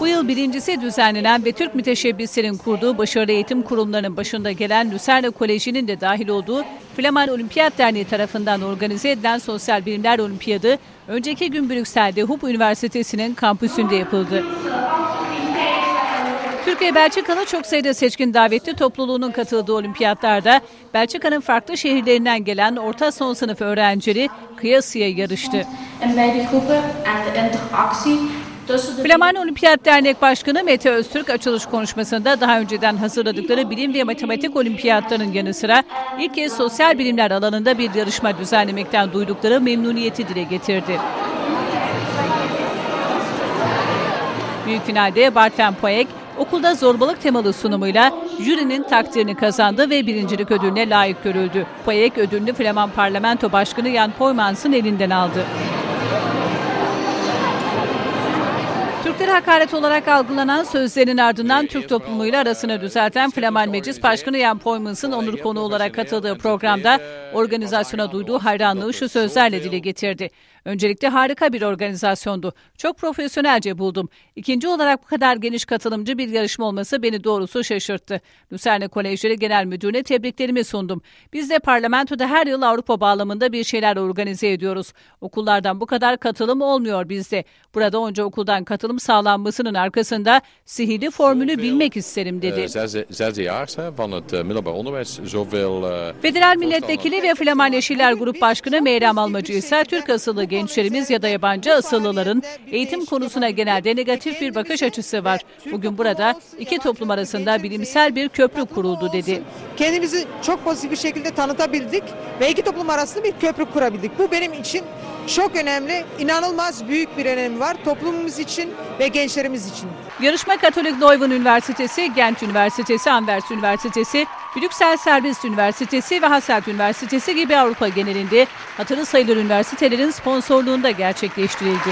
Bu yıl birincisi düzenlenen ve Türk müteşebbislerin kurduğu başarılı eğitim kurumlarının başında gelen Lucerna Koleji'nin de dahil olduğu Flaman Olimpiyat Derneği tarafından organize edilen Sosyal Bilimler Olimpiyadı, önceki gün Brüksel'de Hub Üniversitesi'nin kampüsünde yapıldı. Türkiye Belçikalı çok sayıda seçkin davetli topluluğunun katıldığı olimpiyatlarda Belçika'nın farklı şehirlerinden gelen orta son sınıf öğrencileri kıyasıya yarıştı. Flaman Olimpiyat Dernek Başkanı Mete Öztürk açılış konuşmasında daha önceden hazırladıkları bilim ve matematik olimpiyatlarının yanı sıra ilk kez sosyal bilimler alanında bir yarışma düzenlemekten duydukları memnuniyeti dile getirdi. Büyük finalde Bartfen Poek okulda zorbalık temalı sunumuyla jürinin takdirini kazandı ve birincilik ödülüne layık görüldü. Poek ödülünü Flaman Parlamento Başkanı Jan Poymans'ın elinden aldı. Türklere hakaret olarak algılanan sözlerin ardından Türk toplumuyla arasını düzelten Flaman Meclis Başkanı Jan Poymans'ın onur konu olarak katıldığı programda organizasyona duyduğu hayranlığı şu sözlerle dile getirdi. Öncelikle harika bir organizasyondu. Çok profesyonelce buldum. İkinci olarak bu kadar geniş katılımcı bir yarışma olması beni doğrusu şaşırttı. Lucerna Kolejleri Genel Müdürü'ne tebriklerimi sundum. Biz de parlamentoda her yıl Avrupa bağlamında bir şeyler organize ediyoruz. Okullardan bu kadar katılım olmuyor bizde. Burada onca okuldan katılım sağlanmasının arkasında sihirli formülü bilmek isterim dedi. Het eh, eh, Federal Milletvekili ve Flaman Yeşiller Grup Başkanı Meyrem Almacı ise Türk asıllı gençlerimiz ya da yabancı asıllıların eğitim konusuna genelde negatif bir bakış açısı var. Bugün burada iki toplum arasında bilimsel bir köprü kuruldu dedi. kendimizi çok pozitif bir şekilde tanıtabildik ve iki toplum arasında bir köprü kurabildik. Bu benim için çok önemli, inanılmaz büyük bir önemi var toplumumuz için ve gençlerimiz için. Yarışma Katolik Leuven Üniversitesi, Gent Üniversitesi, Anvers Üniversitesi, Brüksel Serbest Üniversitesi ve Hasselt Üniversitesi gibi Avrupa genelinde hatırı sayılır üniversitelerin sponsorluğunda gerçekleştirildi.